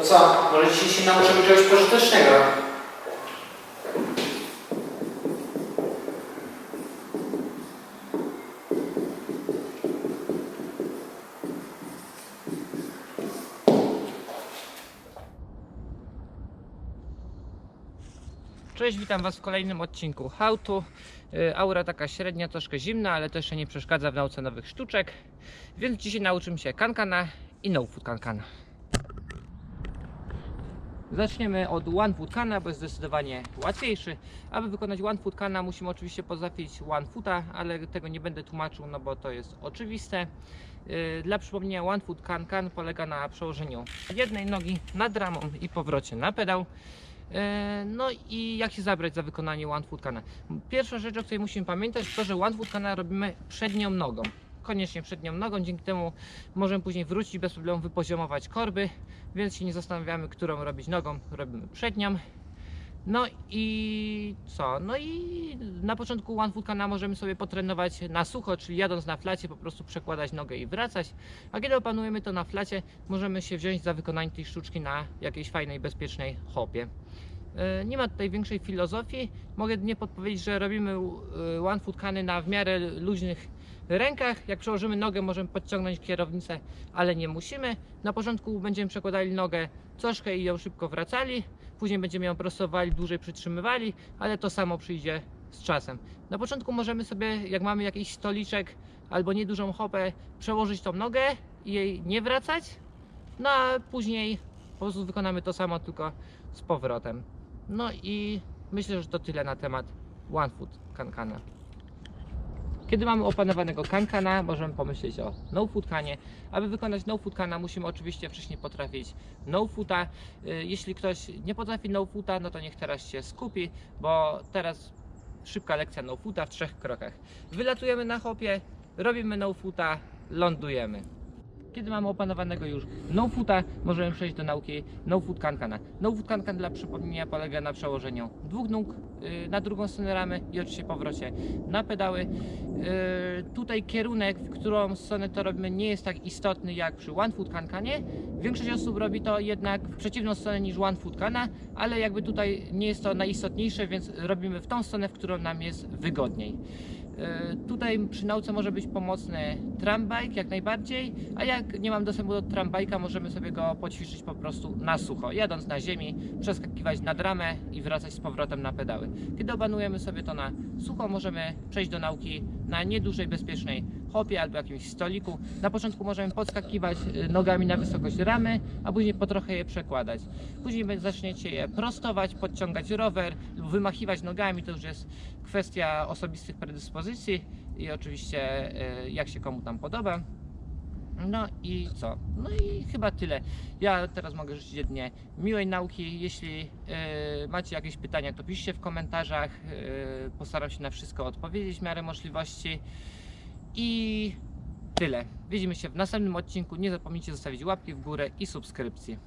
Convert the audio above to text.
To co? Może dzisiaj się nauczymy czegoś pożytecznego? Cześć, witam Was w kolejnym odcinku to. Y, Aura taka średnia, troszkę zimna, ale to jeszcze nie przeszkadza w nauce nowych sztuczek. Więc dzisiaj nauczymy się kankana i no food kankana. Zaczniemy od one foot kana, bo jest zdecydowanie łatwiejszy. Aby wykonać one foot kana musimy oczywiście pozapić one foota, ale tego nie będę tłumaczył, no bo to jest oczywiste. Yy, Dla przypomnienia one foot can can polega na przełożeniu jednej nogi nad ramą i powrocie na pedał. E, No i jak się zabrać za wykonanie one foot kana? Pierwsza rzecz, o której musimy pamiętać, to, że one foot kana robimy przednią nogą. Koniecznie przednią nogą, dzięki temu możemy później wrócić bez problemu wypoziomować korby, więc się nie zastanawiamy, którą robić nogą, robimy przednią. No i co? No i na początku one foot możemy sobie potrenować na sucho, czyli jadąc na flacie po prostu przekładać nogę i wracać. A kiedy opanujemy to na flacie, możemy się wziąć za wykonanie tej sztuczki na jakiejś fajnej, bezpiecznej hopie. E, Nie ma tutaj większej filozofii. Mogę nie podpowiedzieć, że robimy e, one foot na w miarę luźnych rękach. Jak przełożymy nogę, możemy podciągnąć kierownicę, ale nie musimy. Na początku będziemy przekładali nogę troszkę i ją szybko wracali. Później będziemy ją prostowali, dłużej przytrzymywali, ale to samo przyjdzie z czasem. Na początku możemy sobie, jak mamy jakiś stoliczek albo niedużą hopę, przełożyć tą nogę i jej nie wracać. No a później po prostu wykonamy to samo, tylko z powrotem. No i myślę, że to tyle na temat One Foot kankana. Kiedy mamy opanowanego kankana, możemy pomyśleć o no foot kanie. Aby wykonać no foot kana, musimy oczywiście wcześniej potrafić no foota. Y, Jeśli ktoś nie potrafi no foota, no to niech teraz się skupi, bo teraz szybka lekcja no foota w trzech krokach. Wylatujemy na hopie, robimy no foota, lądujemy. Kiedy mamy opanowanego już no foota, możemy przejść do nauki no foot kankana. No foot kankan dla przypomnienia polega na przełożeniu dwóch nóg y, na drugą stronę ramy i oczywiście powrocie na pedały. Y, Tutaj kierunek, w którą stronę to robimy nie jest tak istotny jak przy one foot kankanie. Większość osób robi to jednak w przeciwną stronę niż one foot kana, ale jakby tutaj nie jest to najistotniejsze, więc robimy w tą stronę, w którą nam jest wygodniej. E, Tutaj przy nauce może być pomocny trambike jak najbardziej, a jak nie mam dostępu do trambajka, możemy sobie go poćwiczyć po prostu na sucho, jadąc na ziemi, przeskakiwać nad ramę i wracać z powrotem na pedały. Kiedy opanujemy sobie to na sucho, możemy przejść do nauki na niedużej, bezpiecznej hopie albo jakimś stoliku. Na początku możemy podskakiwać y, nogami na wysokość ramy, a później po trochę je przekładać. Później zaczniecie je prostować, podciągać rower lub wymachiwać nogami, to już jest kwestia osobistych predyspozycji i oczywiście y, jak się komu tam podoba. No i co? No i chyba tyle. Ja teraz mogę życzyć jedynie miłej nauki. Jeśli y, macie jakieś pytania, to piszcie w komentarzach. Y, postaram się na wszystko odpowiedzieć w miarę możliwości. I tyle. Widzimy się w następnym odcinku. Nie zapomnijcie zostawić łapki w górę i subskrypcji.